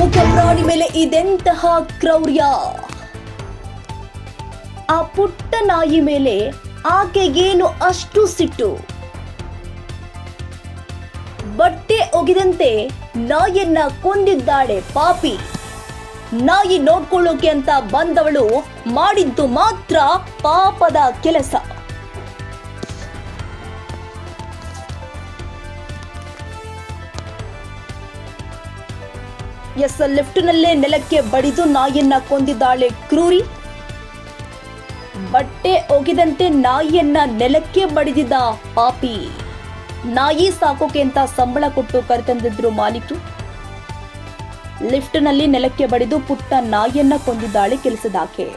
ಮೂಕ ಪ್ರಾಣಿ ಮೇಲೆ ಇದೆಂತಹ ಕ್ರೌರ್ಯ? ಆ ಪುಟ್ಟ ನಾಯಿ ಮೇಲೆ ಆಕೆಗೇನು ಅಷ್ಟು ಸಿಟ್ಟು? ಬಟ್ಟೆ ಒಗೆದಂತೆ ನಾಯಿಯನ್ನ ಕೊಂದಿದ್ದಾಳೆ ಪಾಪಿ. ನಾಯಿ ನೋಡ್ಕೊಳ್ಳೋಕೆ ಅಂತ ಬಂದವಳು ಮಾಡಿದ್ದು ಮಾತ್ರ ಪಾಪದ ಕೆಲಸ. ಎಸ್, ಲಿಫ್ಟ್ನಲ್ಲೇ ನೆಲಕ್ಕೆ ಬಡಿದು ನಾಯಿಯನ್ನ ಕೊಂದಿದ್ದಾಳೆ ಕ್ರೂರಿ. ಬಟ್ಟೆ ಒಗೆದಂತೆ ನಾಯಿಯನ್ನ ನೆಲಕ್ಕೆ ಬಡಿದಿದ್ದ ಪಾಪಿ. ನಾಯಿ ಸಾಕೋಕೆ ಅಂತ ಸಂಬಳ ಕೊಟ್ಟು ಕರೆತಂದಿದ್ರು ಮಾಲೀಕರು. ಲಿಫ್ಟ್ನಲ್ಲಿ ನೆಲಕ್ಕೆ ಬಡಿದು ಪುಟ್ಟ ನಾಯಿಯನ್ನ ಕೊಂದಿದ್ದಾಳೆ ಕೆಲಸದಾಕೆ.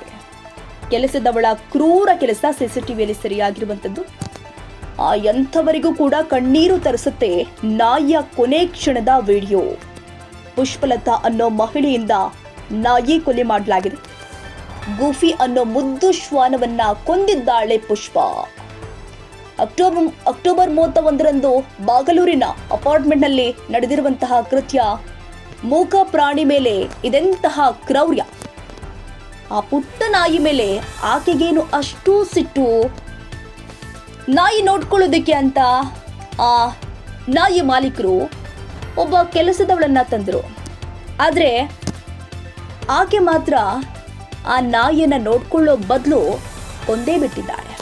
ಕೆಲಸದವಳ ಕ್ರೂರ ಕೆಲಸ ಸಿಸಿಟಿವಿಯಲ್ಲಿ ಸರಿಯಾಗಿರುವಂತದ್ದು ಆ ಎಂಥವರಿಗೂ ಕೂಡ ಕಣ್ಣೀರು ತರಿಸುತ್ತೆ ನಾಯಿಯ ಕೊನೆ ಕ್ಷಣದ ವಿಡಿಯೋ. ಪುಷ್ಪಲತಾ ಅನ್ನೋ ಮಹಿಳೆಯಿಂದ ನಾಯಿ ಕೊಲೆ ಮಾಡಲಾಗಿದೆ. ಗೂಫಿ ಅನ್ನೋ ಮುದ್ದು ಶ್ವಾನವನ್ನ ಕೊಂದಿದ್ದಾಳೆ ಪುಷ್ಪ. ಅಕ್ಟೋಬರ್ ಅಕ್ಟೋಬರ್ ಮೂವತ್ತ ಒಂದರಂದು ಬಾಗಲೂರಿನ ಅಪಾರ್ಟ್ಮೆಂಟ್ನಲ್ಲಿ ನಡೆದಿರುವಂತಹ ಕೃತ್ಯ, ಮೂಕ ಪ್ರಾಣಿ ಮೇಲೆ ಇದೆಂತಹ ಕ್ರೌರ್ಯ. ಆ ಪುಟ್ಟ ನಾಯಿ ಮೇಲೆ ಆಕೆಗೇನು ಅಷ್ಟು ಸಿಟ್ಟು ನಾಯಿ ನೋಡ್ಕೊಳ್ಳೋದಕ್ಕೆ ಅಂತ ಆ ನಾಯಿ ಮಾಲೀಕರು ಒಬ್ಬ ಕೆಲಸದವಳನ್ನ ತಂದರು. ಆದರೆ ಆಕೆ ಮಾತ್ರ ಆ ನಾಯಿಯನ್ನ ನೋಡ್ಕೊಳ್ಳೋ ಬದಲು ಕೊಂದೇ ಬಿಟ್ಟಿದ್ದಾಳೆ.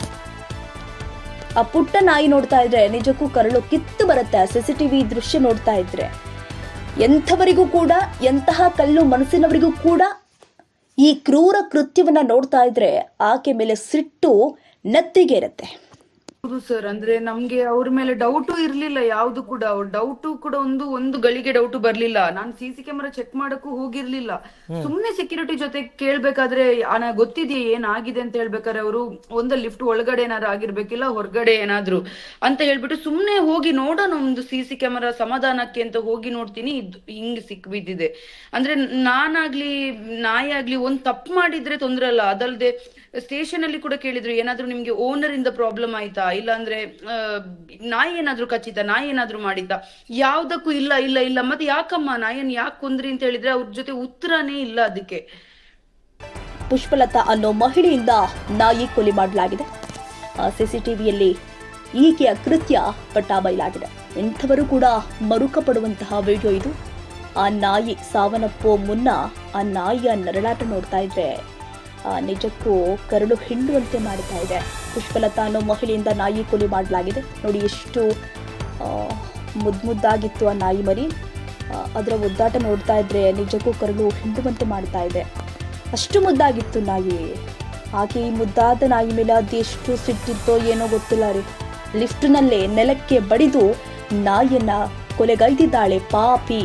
ಆ ಪುಟ್ಟ ನಾಯಿ ನೋಡ್ತಾ ಇದ್ರೆ ನಿಜಕ್ಕೂ ಕರಳು ಕಿತ್ತು ಬರುತ್ತೆ ಸಿ ಸಿ ಟಿವಿ ದೃಶ್ಯ ನೋಡ್ತಾ ಇದ್ರೆ. ಎಂಥವರಿಗೂ ಕೂಡ, ಎಂತಹ ಕಲ್ಲು ಮನಸ್ಸಿನವರಿಗೂ ಕೂಡ ಈ ಕ್ರೂರ ಕೃತ್ಯವನ್ನ ನೋಡ್ತಾ ಇದ್ರೆ ಆಕೆ ಮೇಲೆ ಸಿಟ್ಟು ನೆತ್ತಿಗೆ ಇರುತ್ತೆ ಹೌದು ಸರ್ ಅಂದ್ರೆ ನಮ್ಗೆ ಅವ್ರ ಮೇಲೆ ಡೌಟು ಇರ್ಲಿಲ್ಲ ಯಾವ್ದು ಕೂಡ. ಅವ್ರ ಡೌಟು ಕೂಡ ಒಂದು ಒಂದು ಗಳಿಗೆ ಡೌಟ್ ಬರ್ಲಿಲ್ಲ. ನಾನು ಸಿ ಸಿ ಕ್ಯಾಮೆರಾ ಚೆಕ್ ಮಾಡಕ್ಕೂ ಹೋಗಿರ್ಲಿಲ್ಲ. ಸುಮ್ನೆ ಸೆಕ್ಯೂರಿಟಿ ಜೊತೆ ಕೇಳ್ಬೇಕಾದ್ರೆ ಆನ ಗೊತ್ತಿದೆಯಾ ಏನಾಗಿದೆ ಅಂತ ಹೇಳ್ಬೇಕಾದ್ರೆ ಅವರು ಒಂದ ಲಿಫ್ಟ್ ಒಳಗಡೆ ಏನಾದ್ರು ಆಗಿರ್ಬೇಕಿಲ್ಲ ಹೊರಗಡೆ ಏನಾದ್ರು ಅಂತ ಹೇಳ್ಬಿಟ್ಟು ಸುಮ್ನೆ ಹೋಗಿ ನೋಡೋಣ ಒಂದು ಸಿ ಸಿ ಕ್ಯಾಮೆರಾ ಸಮಾಧಾನಕ್ಕೆ ಅಂತ ಹೋಗಿ ನೋಡ್ತೀನಿ. ಇದ್ ಹಿಂಗ್ ಸಿಕ್ ಬಿದ್ದಿದೆ. ಅಂದ್ರೆ ನಾನಾಗ್ಲಿ ನಾಯಿ ಆಗ್ಲಿ ಒಂದ್ ತಪ್ಪು ಮಾಡಿದ್ರೆ ತೊಂದ್ರೆ ಅಲ್ಲ. ಅದಲ್ದೆ ಸ್ಟೇಷನ್ ಅಲ್ಲಿ ಕೂಡ ಕೇಳಿದ್ರು ಏನಾದ್ರು ನಿಮ್ಗೆ ಓನರ್ ಇಂದ ಪ್ರಾಬ್ಲಮ್ ಆಯ್ತಾ? ಇಲ್ಲ ಅಂದ್ರೆ ನಾಯಿ ಏನಾದ್ರು ಕಚ್ಚಿತ ನಾಯಿ ಏನಾದ್ರೂ ಮಾಡಿದ್ದ, ಯಾವ್ದಕ್ಕೂ ಇಲ್ಲ ಇಲ್ಲ ಇಲ್ಲ, ಮತ್ತೆ ಯಾಕಮ್ಮ ನಾಯಿನ ಯಾಕೆ ಕುಂದ್ರಿ ಅಂತ ಹೇಳಿದ್ರೆ ಅವ್ರ ಜೊತೆ ಉತ್ತರನೇ ಇಲ್ಲ ಅದಕ್ಕೆ. ಪುಷ್ಪಲತಾ ಅನ್ನೋ ಮಹಿಳೆಯಿಂದ ನಾಯಿ ಕೊಲೆ ಮಾಡಲಾಗಿದೆ. ಸಿಸಿಟಿವಿಯಲ್ಲಿ ಈಕೆಯ ಕೃತ್ಯ ಪಟ್ಟ ಬಯಲಾಗಿದೆ ಇಂಥವರು ಕೂಡ ಮರುಕ ಪಡುವಂತಹ ವಿಡಿಯೋ ಇದು. ಆ ನಾಯಿ ಸಾವನ್ನಪ್ಪೋ ಮುನ್ನ ಆ ನಾಯಿಯ ನರಳಾಟ ನೋಡ್ತಾ ಇದ್ರೆ ನಿಜಕ್ಕೂ ಕರಳು ಹಿಂಡುವಂತೆ ಮಾಡ್ತಾ ಇದೆ. ಪುಷ್ಪಲತಾ ಅನ್ನೋ ಮಹಿಳೆಯಿಂದ ನಾಯಿ ಕೂಲಿ ಮಾಡಲಾಗಿದೆ. ನೋಡಿ ಎಷ್ಟು ಮುದ್ದು ಮುದ್ದಾಗಿತ್ತು ಆ ನಾಯಿ ಮರಿ. ಅದರ ಒದ್ದಾಟ ನೋಡ್ತಾ ಇದ್ರೆ ನಿಜಕ್ಕೂ ಕರಳು ಹಿಂಡುವಂತೆ ಮಾಡ್ತಾ ಇದೆ. ಅಷ್ಟು ಮುದ್ದಾಗಿತ್ತು ನಾಯಿ. ಹಾಗೆ ಈ ಮುದ್ದಾದ ನಾಯಿ ಮೇಲೆ ಎಷ್ಟು ಸಿಟ್ಟಿತ್ತೋ ಏನೋ ಗೊತ್ತಿಲ್ಲ ರೀ. ಲಿಫ್ಟ್ನಲ್ಲೇ ನೆಲಕ್ಕೆ ಬಡಿದು ನಾಯಿಯನ್ನ ಕೊಲೆಗೈದಿದ್ದಾಳೆ ಪಾಪಿ.